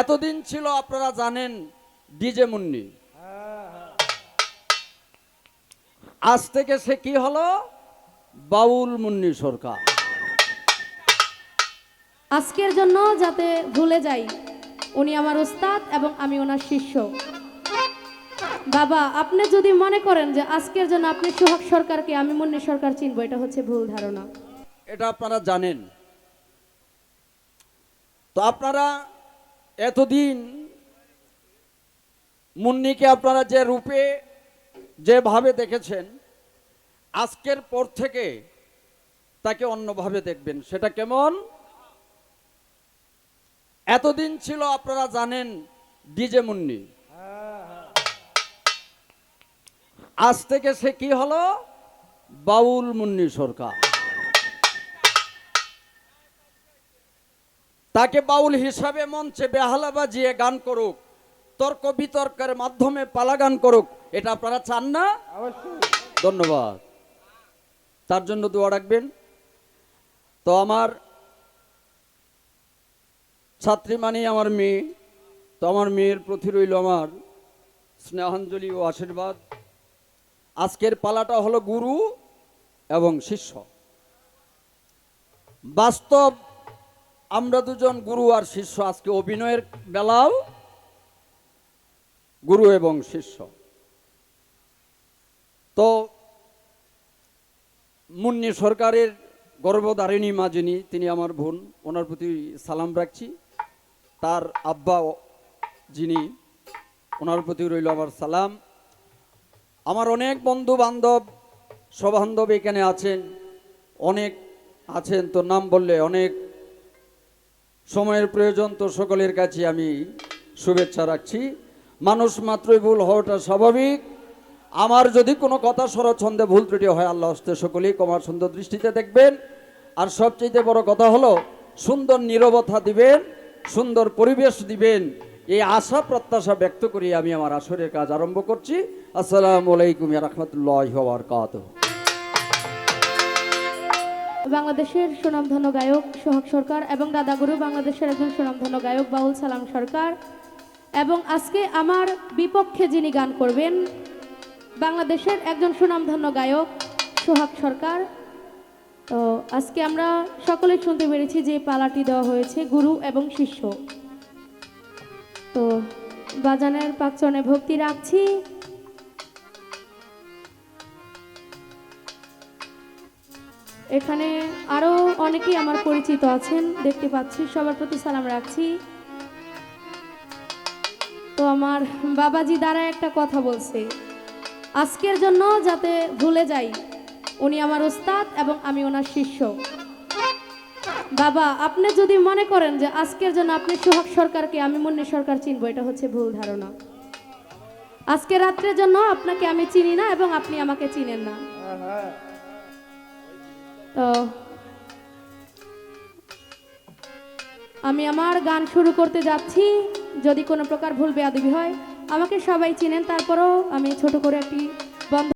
এতদিন ছিল আপনারা জানেন ডিজে মুন্নি। আজ থেকে সে কি হলো? বাউল মুন্নি সরকার। আজকের জন্য যাতে ভুলে যাই উনি আমার ওস্তাদ এবং আমি ওনার শিষ্য। বাবা আপনি যদি মনে করেন যে আজকের জন্য আপনি সোহাগ সরকারকে আমি মুন্নি সরকার চিনব এটা হচ্ছে ভুল ধারণা। এটা আপনারা জানেন। তো আপনারা এতদিন মুন্নিকে আপনারা যে রূপে যেভাবে দেখেছেন, আজকের পর থেকে তাকে অন্যভাবে দেখবেন। সেটা কেমন? এতদিন ছিল, আপনারা জানেন, ডিজে মুন্নি। আজ থেকে সে কি হলো? বাউল মুন্নি সরকার। তাকে বাউল হিসাবে মঞ্চে বেহালা বাজিয়ে গান করুক তর্ক বিতর্কের মাধ্যমে পালা গান করুক এটা আপনারা চান না? ধন্যবাদ। তার জন্য দোয়া রাখবেন। তো আমার ছাত্রী মানে আমার মেয়ে তো আমার মেয়ের প্রতি রইল আমার স্নেহাঞ্জলি ও আশীর্বাদ। আজকের পালাটা হলো গুরু এবং শিষ্য। বাস্তব আমরা দুজন গুরু আর শিষ্য, আজকে অভিনয়ের বেলাও গুরু এবং শিষ্য। তো মুন্নি সরকারের গর্ভধারিণী মা যিনি তিনি আমার বোন, ওনার প্রতি সালাম রাখছি। তার আব্বা যিনি, ওনার প্রতি রইল আমার সালাম। আমার অনেক বন্ধু বান্ধব সবান্ধব এখানে আছেন, অনেক আছেন তো নাম বললে অনেক সময়ের প্রয়োজন তো সকলের কাছে আমি শুভেচ্ছা রাখছি। মানুষ মাত্রই ভুল হওয়াটা স্বাভাবিক। আমার যদি কোনো কথা স্বরছন্দে ভুল ত্রুটি হয়, আল্লাহ হস্তে সকলেই কমার সুন্দর দৃষ্টিতে দেখবেন। আর সবচেয়ে বড় কথা হলো, সুন্দর নীরবতা দিবেন, সুন্দর পরিবেশ দিবেন। এই আশা প্রত্যাশা ব্যক্ত করি আমি আমার আসরের কাজ আরম্ভ করছি। আসসালামু আলাইকুম রহমতুল্লাহ বারকাত বাংলাদেশের সুনামধন্য গায়ক সোহাগ সরকার এবং দাদাগুরু বাংলাদেশের একজন সুনামধন্য গায়ক বাউল সালাম সরকার। এবং আজকে আমার বিপক্ষে যিনি গান করবেন, বাংলাদেশের একজন সুনামধন্য গায়ক সোহাগ সরকার। তো আজকে আমরা সকলে শুনতে পেরেছি যে পালাটি দেওয়া হয়েছে গুরু এবং শিষ্য। তো বাজানের পাকচনে ভক্তি রাখছি। এখানে আরও অনেকেই আমার পরিচিত আছেন, দেখতে পাচ্ছি। সবার প্রতি সালাম রাখছি। তো আমার বাবাজি দ্বারা একটা কথা বলছে, আজকের জন্য যাতে ভুলে যাই, উনি আমার ওস্তাদ এবং আমি ওনার শিষ্য। বাবা, আপনি যদি মনে করেন যে আজকের জন্য আপনি সোহাগ সরকারকে আমি মুন্নি সরকার চিনবো, এটা হচ্ছে ভুল ধারণা। আজকে রাত্রের জন্য আপনাকে আমি চিনি না এবং আপনি আমাকে চিনেন না। তো আমি আমার গান শুরু করতে যাচ্ছি। যদি কোনো প্রকার ভুল বেয়াদবি হয়, আমাকে সবাই চিনেন, তারপরও আমি ছোট করে একটি বন্ধ